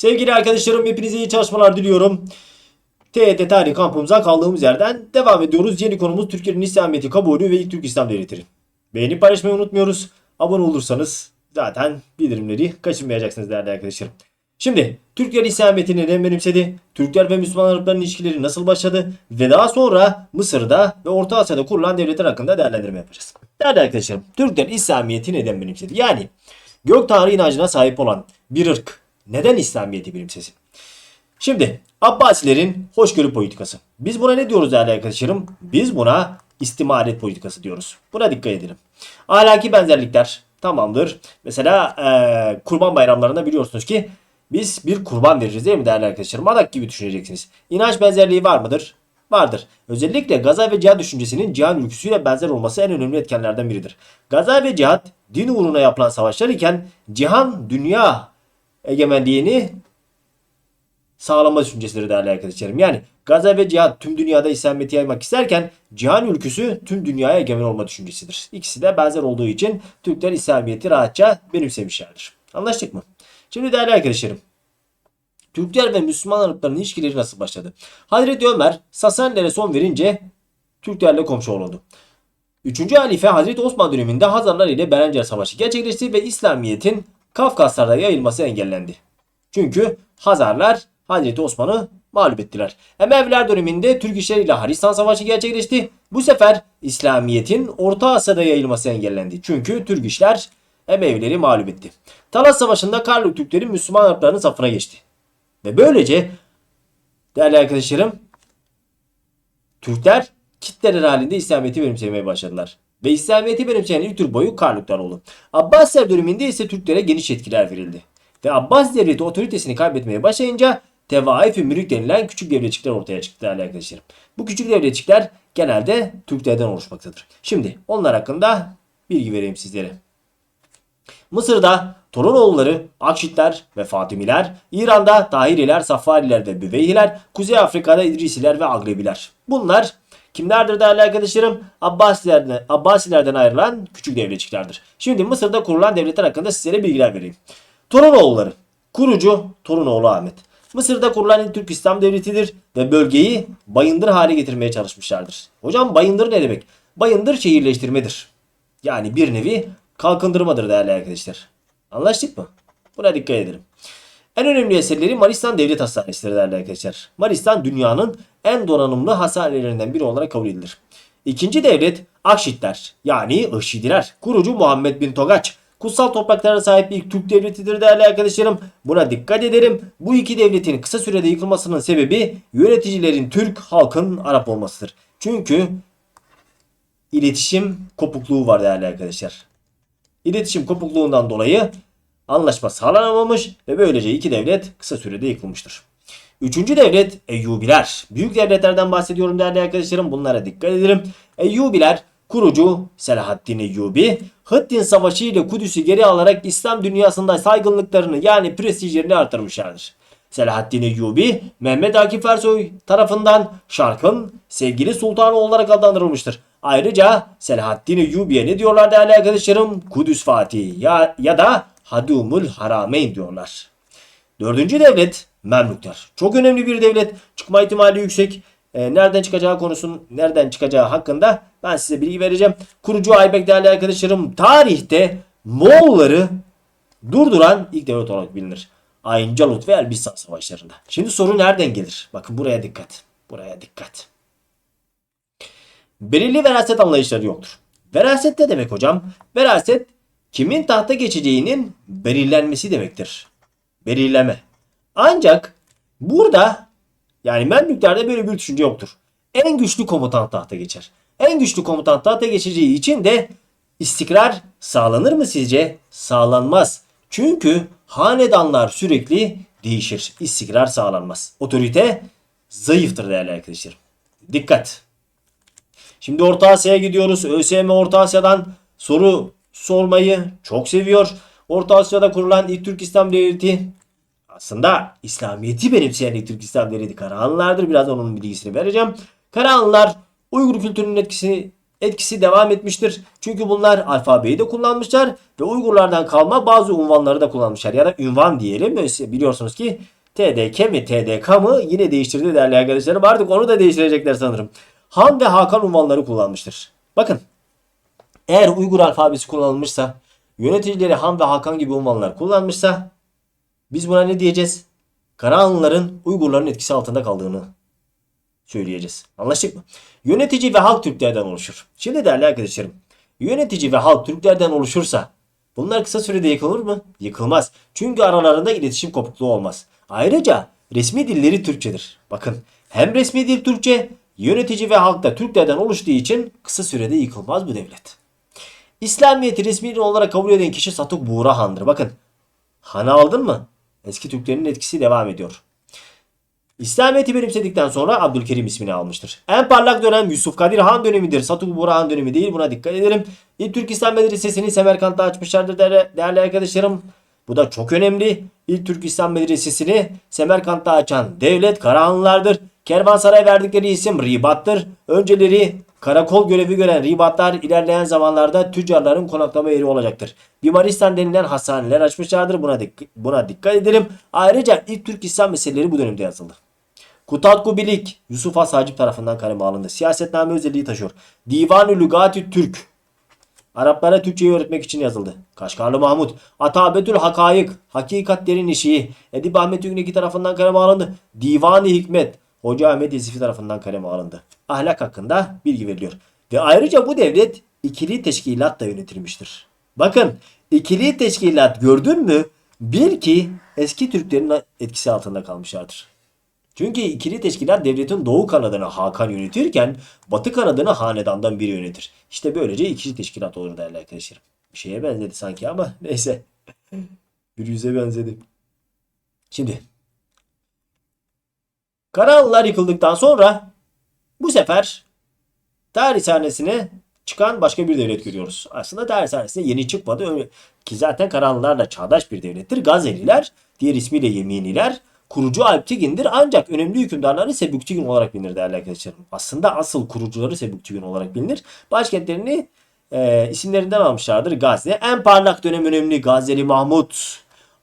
Sevgili arkadaşlarım hepinize iyi çalışmalar diliyorum. TET tarih kampımıza kaldığımız yerden devam ediyoruz. Yeni konumuz Türkiye'nin İslamiyet'i kabulü ve ilk Türk İslam Devleti'nin. Beğenip paylaşmayı unutmuyoruz. Abone olursanız zaten bildirimleri kaçırmayacaksınız değerli arkadaşlarım. Şimdi Türkler İslamiyet'i neden benimsedi? Türkler ve Müslüman Arapların ilişkileri nasıl başladı? Ve daha sonra Mısır'da ve Orta Asya'da kurulan devletler hakkında değerlendirme yapacağız. Değerli arkadaşlarım Türkler İslamiyet'i neden benimsedi? Yani gök tanrı inancına sahip olan bir ırk neden İslamiyet'i benimsesin? Şimdi Abbasilerin hoşgörü politikası. Biz buna ne diyoruz değerli arkadaşlarım? Biz buna istimaret politikası diyoruz. Buna dikkat edelim. Ahlaki benzerlikler tamamdır. Mesela eee, kurban bayramlarında biliyorsunuz ki biz bir kurban veririz değil mi değerli arkadaşlarım? Adak gibi düşüneceksiniz. İnanç benzerliği var mıdır? Vardır. Özellikle gaza ve cihat düşüncesinin cihan ülküsüyle benzer olması en önemli etkenlerden biridir. Gaza ve cihat din uğruna yapılan savaşlar iken cihan dünya egemenliğini sağlama düşüncesidir değerli arkadaşlarım. Yani Gaza ve cihat tüm dünyada İslamiyet'i yaymak isterken cihan ülküsü tüm dünyaya egemen olma düşüncesidir. İkisi de benzer olduğu için Türkler İslamiyet'i rahatça benimsemişlerdir. Anlaştık mı? Şimdi değerli arkadaşlarım. Türkler ve Müslüman Arapların ilişkileri nasıl başladı? Hazreti Ömer Sasanilere son verince Türklerle komşu olundu. Üçüncü halife Hazreti Osman döneminde Hazarlar ile Berencer Savaşı gerçekleşti ve İslamiyet'in Kafkaslar'da yayılması engellendi. Çünkü Hazarlar Hazreti Osman'ı mağlup ettiler. Emeviler döneminde Türk işleri ile Haristan Savaşı gerçekleşti. Bu sefer İslamiyet'in Orta Asya'da yayılması engellendi. Çünkü Türk işler Emevileri mağlup etti. Talas Savaşı'nda Karluk Türkleri Müslüman Arapların safına geçti. Ve böylece değerli arkadaşlarım Türkler kitleler halinde İslamiyet'i benimsemeye başladılar. Ve İslamiyet'i benimseyen ilk Türk boyu Karluklar oldu. Abbasiler döneminde ise Türklere geniş yetkiler verildi. Ve Abbas devleti otoritesini kaybetmeye başlayınca Tevaif ve Mülük denilen küçük devletçikler ortaya çıktı değerli arkadaşlarım. Bu küçük devletçikler genelde Türklerden oluşmaktadır. Şimdi onlar hakkında bilgi vereyim sizlere. Mısır'da Torunoğulları, Akşitler ve Fatimiler, İran'da Tahiriler, Safariler ve Büveyhiler, Kuzey Afrika'da İdrisiler ve Agrebiler. Bunlar kimlerdir değerli arkadaşlarım? Abbasilerden, Abbasilerden ayrılan küçük devletçiklerdir. Şimdi Mısır'da kurulan devletler hakkında sizlere bilgiler vereyim. Torunoğulları, kurucu Torunoğlu Ahmet. Mısır'da kurulan ilk Türk İslam Devleti'dir ve bölgeyi bayındır hale getirmeye çalışmışlardır. Hocam bayındır ne demek? Bayındır şehirleştirmedir. Yani bir nevi kalkındırmadır değerli arkadaşlar. Anlaştık mı? Buna dikkat edelim. En önemli eserleri Maristan Devlet Hastanesi'dir değerli arkadaşlar. Maristan dünyanın en donanımlı hastanelerinden biri olarak kabul edilir. İkinci devlet Akşitler yani Işidiler. Kurucu Muhammed bin Togaç. Kutsal topraklara sahip ilk Türk devletidir değerli arkadaşlarım. Buna dikkat edelim. Bu iki devletin kısa sürede yıkılmasının sebebi yöneticilerin Türk, halkın Arap olmasıdır. Çünkü iletişim kopukluğu var değerli arkadaşlar. İletişim kopukluğundan dolayı anlaşma sağlanamamış ve böylece iki devlet kısa sürede yıkılmıştır. Üçüncü devlet Eyyubiler. Büyük devletlerden bahsediyorum değerli arkadaşlarım. Bunlara dikkat edelim. Eyyubiler kurucu Selahaddin Eyyubi Hıttin Savaşı ile Kudüs'ü geri alarak İslam dünyasında saygınlıklarını yani prestijlerini artırmışlardır. Selahaddin Eyyubi Mehmet Akif Ersoy tarafından Şark'ın sevgili sultanı olarak adlandırılmıştır. Ayrıca Selahaddin Eyyubi'ye ne diyorlar değerli arkadaşlarım? Kudüs Fatih ya, ya da Hadumul Harameyn diyorlar. Dördüncü devlet Memlükler. Çok önemli bir devlet. Çıkma ihtimali yüksek. E, nereden çıkacağı konusunun nereden çıkacağı hakkında ben size bilgi vereceğim. Kurucu Aybek değerli arkadaşlarım tarihte Moğolları durduran ilk devlet olarak bilinir. Ayncalut ve Elbistan savaşlarında. Şimdi soru nereden gelir? Bakın buraya dikkat. Buraya dikkat. Belirli veraset anlayışları yoktur. Veraset ne demek hocam? Veraset kimin tahta geçeceğinin belirlenmesi demektir. Belirleme. Ancak burada yani Memlüklerde böyle bir düşünce yoktur. En güçlü komutan tahta geçer. En güçlü komutan tahta geçeceği için de istikrar sağlanır mı sizce? Sağlanmaz. Çünkü hanedanlar sürekli değişir. İstikrar sağlanmaz. Otorite zayıftır değerli arkadaşlarım. Dikkat. Şimdi Orta Asya'ya gidiyoruz. ÖSYM Orta Asya'dan soru sormayı çok seviyor. Orta Asya'da kurulan ilk Türk İslam Devleti aslında İslamiyet'i benimseyen ilk Türk İslam Devleti Karahanlılardır. Biraz onun bilgisini vereceğim. Karahanlılar Uygur kültürünün etkisini etkisi devam etmiştir. Çünkü bunlar alfabeyi de kullanmışlar ve Uygurlardan kalma bazı unvanları da kullanmışlar. Ya da ünvan diyelim. Biliyorsunuz ki TDK mi TDK mı yine değiştirdi değerli arkadaşlarım. Artık onu da değiştirecekler sanırım. Han ve Hakan unvanları kullanmıştır. Bakın eğer Uygur alfabesi kullanılmışsa yöneticileri Han ve Hakan gibi unvanlar kullanmışsa biz buna ne diyeceğiz? Karahanlıların Uygurların etkisi altında kaldığını söyleyeceğiz. Anlaştık mı? Yönetici ve halk Türklerden oluşur. Şimdi değerli arkadaşlarım yönetici ve halk Türklerden oluşursa bunlar kısa sürede yıkılır mı? Yıkılmaz. Çünkü aralarında iletişim kopukluğu olmaz. Ayrıca resmi dilleri Türkçedir. Bakın hem resmi dil Türkçe yönetici ve halk da Türklerden oluştuğu için kısa sürede yıkılmaz bu devlet. İslamiyet'i resmi din olarak kabul eden kişi Satuk Buğra Han'dır. Bakın Han'ı aldın mı? Eski Türklerin etkisi devam ediyor. İslamiyet'i benimsedikten sonra Abdülkerim ismini almıştır. En parlak dönem Yusuf Kadir Han dönemidir. Satuk Buğra Han dönemi değil buna dikkat edelim. İlk Türk İslam Medresesi'ni Semerkant'ta açmışlardır değerli arkadaşlarım. Bu da çok önemli. İlk Türk İslam Medresesi'ni Semerkant'ta açan devlet Karahanlılardır. Kervansaray verdikleri isim Ribat'tır. Önceleri karakol görevi gören ribatlar ilerleyen zamanlarda tüccarların konaklama yeri olacaktır. Bimaristan denilen hastaneler açmışlardır. Buna, dik buna dikkat edelim. Ayrıca ilk Türk İslam meseleleri bu dönemde yazıldı. Kutatku Bilik Yusuf Has Hacip tarafından kaleme alındı. Siyasetname özelliği taşıyor. Divan-ı Lügati Türk Araplara Türkçeyi öğretmek için yazıldı. Kaşgarlı Mahmut, Atabetül Hakayık, Hakikatlerin işi, Edip Ahmet Ünleki tarafından kaleme alındı. Divan-ı Hikmet, Hoca Ahmet Yezifi tarafından kaleme alındı. Ahlak hakkında bilgi veriliyor. Ve ayrıca bu devlet ikili teşkilat da yönetilmiştir. Bakın ikili teşkilat gördün mü bil ki eski Türklerin etkisi altında kalmışlardır. Çünkü ikili teşkilat devletin doğu kanadını Hakan yönetirken batı kanadını hanedandan biri yönetir. İşte böylece ikili teşkilat olur değerli arkadaşlarım. Bir şeye benzedi sanki ama neyse. bir yüze benzedi. Şimdi Karahanlılar yıkıldıktan sonra bu sefer tarih sahnesine çıkan başka bir devlet görüyoruz. Aslında tarih sahnesine yeni çıkmadı. Ki zaten Karahanlılarla çağdaş bir devlettir. Gazeliler, diğer ismiyle Yeminiler, kurucu Alptegin'dir. Ancak önemli hükümdarları Sebüktigin olarak bilinir değerli arkadaşlarım. Aslında asıl kurucuları Sebüktigin olarak bilinir. Başkentlerini e, isimlerinden almışlardır. Gazze. En parlak dönem önemli Gazeli Mahmut.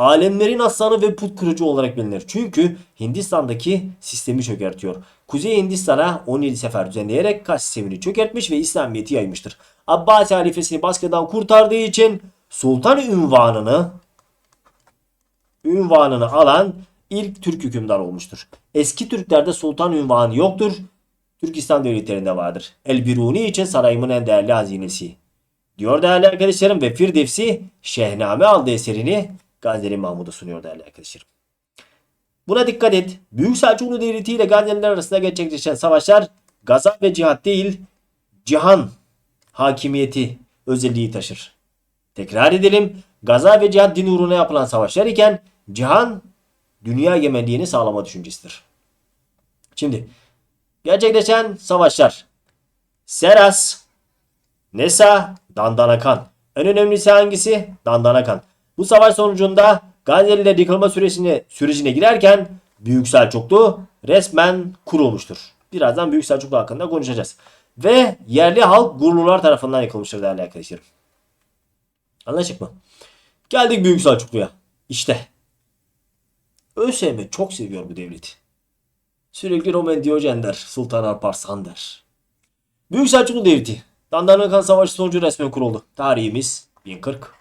Alemlerin aslanı ve put kırıcı olarak bilinir. Çünkü Hindistan'daki sistemi çökertiyor. Kuzey Hindistan'a 17 sefer düzenleyerek kaç sistemini çökertmiş ve İslamiyet'i yaymıştır. Abbasi halifesini baskıdan kurtardığı için sultan ünvanını ünvanını alan ilk Türk hükümdar olmuştur. Eski Türklerde sultan ünvanı yoktur. Türk İslam devletlerinde vardır. El Biruni için sarayımın en değerli hazinesi. Diyor değerli arkadaşlarım ve Firdevsi Şehname aldı eserini Gazneli Mahmud'a sunuyor değerli arkadaşlarım. Buna dikkat et. Büyük Selçuklu Devleti ile Gazneliler arasında gerçekleşen savaşlar gaza ve cihat değil cihan hakimiyeti özelliği taşır. Tekrar edelim. Gaza ve cihat din uğruna yapılan savaşlar iken cihan dünya egemenliğini sağlama düşüncesidir. Şimdi gerçekleşen savaşlar Seras, Nesa, Dandanakan. En önemlisi hangisi? Dandanakan. Bu savaş sonucunda Gazneliler yıkılma sürecine, sürecine girerken Büyük Selçuklu resmen kurulmuştur. Birazdan Büyük Selçuklu hakkında konuşacağız. Ve yerli halk Gurlular tarafından yıkılmıştır değerli arkadaşlarım. Anlaşık mı? Geldik Büyük Selçuklu'ya. İşte. ÖSYM çok seviyor bu devleti. Sürekli Roman Diyojen der. Sultan Alparslan der. Büyük Selçuklu Devleti. Dandanakan Savaşı sonucu resmen kuruldu. Tarihimiz 1040.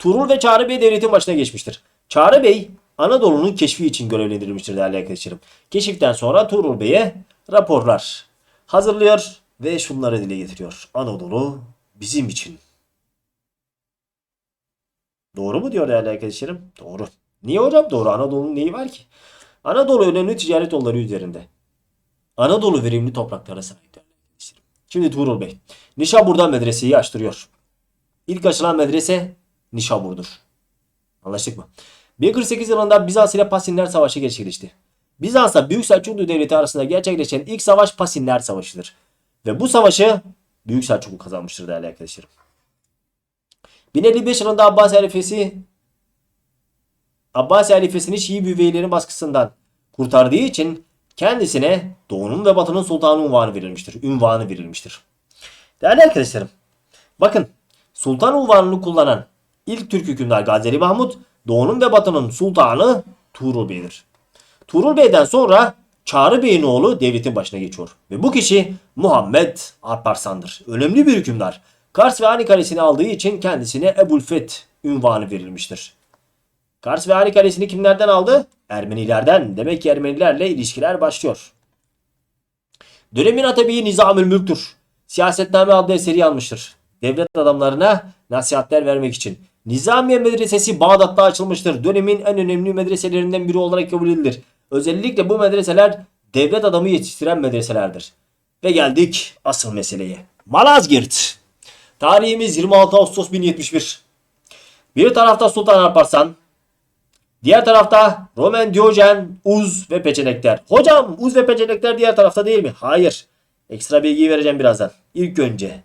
Tuğrul ve Çağrı Bey devletin başına geçmiştir. Çağrı Bey Anadolu'nun keşfi için görevlendirilmiştir değerli arkadaşlarım. Keşiften sonra Tuğrul Bey'e raporlar hazırlıyor ve şunları dile getiriyor. Anadolu bizim için. Doğru mu diyor değerli arkadaşlarım? Doğru. Niye hocam? Doğru. Anadolu'nun neyi var ki? Anadolu önemli ticaret yolları üzerinde. Anadolu verimli topraklara sahip. Şimdi Tuğrul Bey. Nişabur'dan medreseyi açtırıyor. İlk açılan medrese Nişabur'dur. Anlaştık mı? 1048 yılında Bizans ile Pasinler Savaşı gerçekleşti. Bizans'la Büyük Selçuklu Devleti arasında gerçekleşen ilk savaş Pasinler Savaşı'dır. Ve bu savaşı Büyük Selçuklu kazanmıştır değerli arkadaşlarım. 1055 yılında Abbasi halifesi Abbasi halifesini Şii büyüveylerin baskısından kurtardığı için kendisine Doğu'nun ve Batı'nın sultanı unvanı verilmiştir. Ünvanı verilmiştir. Değerli arkadaşlarım. Bakın sultan unvanını kullanan ilk Türk hükümdar Gazeli Mahmut Doğu'nun ve Batı'nın sultanı Tuğrul Bey'dir. Tuğrul Bey'den sonra Çağrı Bey'in oğlu devletin başına geçiyor. Ve bu kişi Muhammed Alparslan'dır. Önemli bir hükümdar. Kars ve Ani Kalesi'ni aldığı için kendisine Ebu'l-Feth ünvanı verilmiştir. Kars ve Ani Kalesi'ni kimlerden aldı? Ermenilerden. Demek ki Ermenilerle ilişkiler başlıyor. Dönemin Atabeyi Nizamül Mülk'tür. Siyasetname adlı eseri yazmıştır. Devlet adamlarına nasihatler vermek için. Nizamiye Medresesi Bağdat'ta açılmıştır. Dönemin en önemli medreselerinden biri olarak kabul edilir. Özellikle bu medreseler devlet adamı yetiştiren medreselerdir. Ve geldik asıl meseleye. Malazgirt. Tarihimiz 26 Ağustos 1071. Bir tarafta Sultan Alparslan, Diğer tarafta Roman Diyojen, Uz ve Peçenekler. Hocam Uz ve Peçenekler diğer tarafta değil mi? Hayır. Ekstra bilgiyi vereceğim birazdan. İlk önce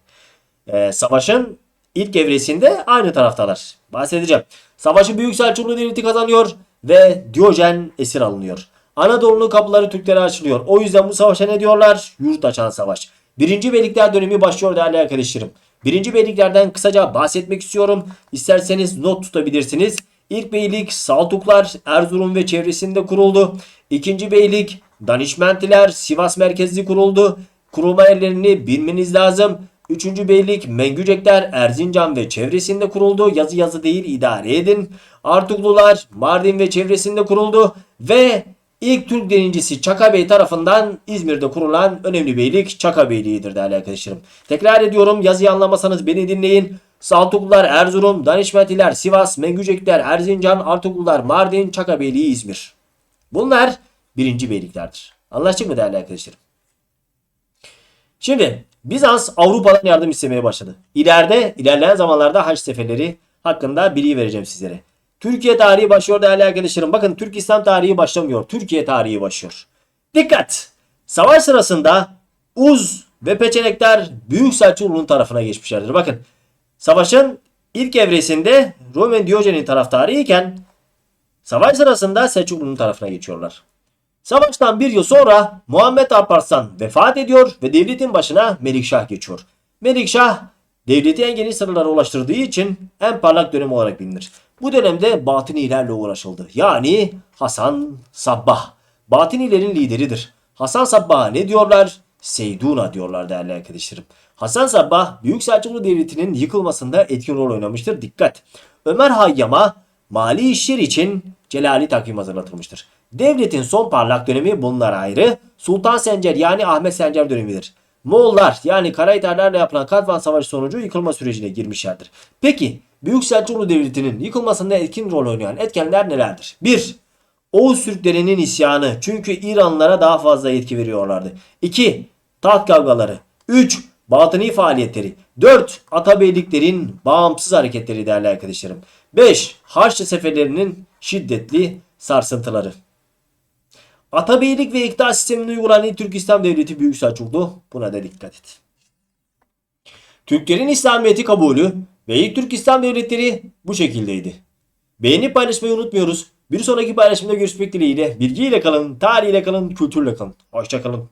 e, savaşın ilk evresinde aynı taraftalar. Bahsedeceğim. Savaşı Büyük Selçuklu Devleti kazanıyor ve Diyojen esir alınıyor. Anadolu'nun kapıları Türklere açılıyor. O yüzden bu savaşa ne diyorlar? Yurt açan savaş. Birinci Beylikler dönemi başlıyor değerli arkadaşlarım. Birinci Beyliklerden kısaca bahsetmek istiyorum. İsterseniz not tutabilirsiniz. İlk beylik Saltuklar Erzurum ve çevresinde kuruldu. İkinci beylik Danişmentiler Sivas merkezli kuruldu. Kurulma yerlerini bilmeniz lazım. Üçüncü beylik Mengücekler Erzincan ve çevresinde kuruldu. Yazı yazı değil idare edin. Artuklular Mardin ve çevresinde kuruldu. Ve ilk Türk denizcisi Çaka Bey tarafından İzmir'de kurulan önemli beylik Çaka Beyliği'dir değerli arkadaşlarım. Tekrar ediyorum yazıyı anlamasanız beni dinleyin. Saltuklular Erzurum, Danişmentiler Sivas, Mengücekler Erzincan, Artuklular Mardin, Çaka Beyliği İzmir. Bunlar birinci beyliklerdir. Anlaştık mı değerli arkadaşlarım? Şimdi Bizans Avrupa'dan yardım istemeye başladı. İleride, ilerleyen zamanlarda haç seferleri hakkında bilgi vereceğim sizlere. Türkiye tarihi başlıyor değerli arkadaşlarım. Bakın Türk İslam tarihi başlamıyor. Türkiye tarihi başlıyor. Dikkat! Savaş sırasında Uz ve Peçenekler Büyük Selçuklu'nun tarafına geçmişlerdir. Bakın savaşın ilk evresinde Roman Diyojen'in taraftarı iken savaş sırasında Selçuklu'nun tarafına geçiyorlar. Savaştan bir yıl sonra Muhammed Alparslan vefat ediyor ve devletin başına Melikşah geçiyor. Melikşah devleti en geniş sınırlara ulaştırdığı için en parlak dönem olarak bilinir. Bu dönemde Batınilerle uğraşıldı. Yani Hasan Sabbah. Batınilerin lideridir. Hasan Sabbah'a ne diyorlar? Seyduna diyorlar değerli arkadaşlarım. Hasan Sabbah Büyük Selçuklu Devleti'nin yıkılmasında etkin rol oynamıştır. Dikkat! Ömer Hayyam'a mali işler için Celali takvim hazırlatılmıştır. Devletin son parlak dönemi bunlar ayrı. Sultan Sencer yani Ahmet Sencer dönemidir. Moğollar yani Karayiterlerle yapılan Katvan Savaşı sonucu yıkılma sürecine girmişlerdir. Peki Büyük Selçuklu Devleti'nin yıkılmasında etkin rol oynayan etkenler nelerdir? 1. Oğuz Türklerinin isyanı çünkü İranlılara daha fazla yetki veriyorlardı. 2. Taht kavgaları. 3. Batıni faaliyetleri. 4. Atabeyliklerin bağımsız hareketleri değerli arkadaşlarım. 5. Haçlı seferlerinin şiddetli sarsıntıları. Atabeylik ve iktidar sistemini uygulayan ilk Türk İslam Devleti Büyük Selçuklu. Buna da dikkat et. Türklerin İslamiyet'i kabulü ve ilk Türk İslam Devletleri bu şekildeydi. Beğenip paylaşmayı unutmuyoruz. Bir sonraki paylaşımda görüşmek dileğiyle. Bilgiyle kalın, tarihiyle kalın, kültürle kalın. Hoşçakalın.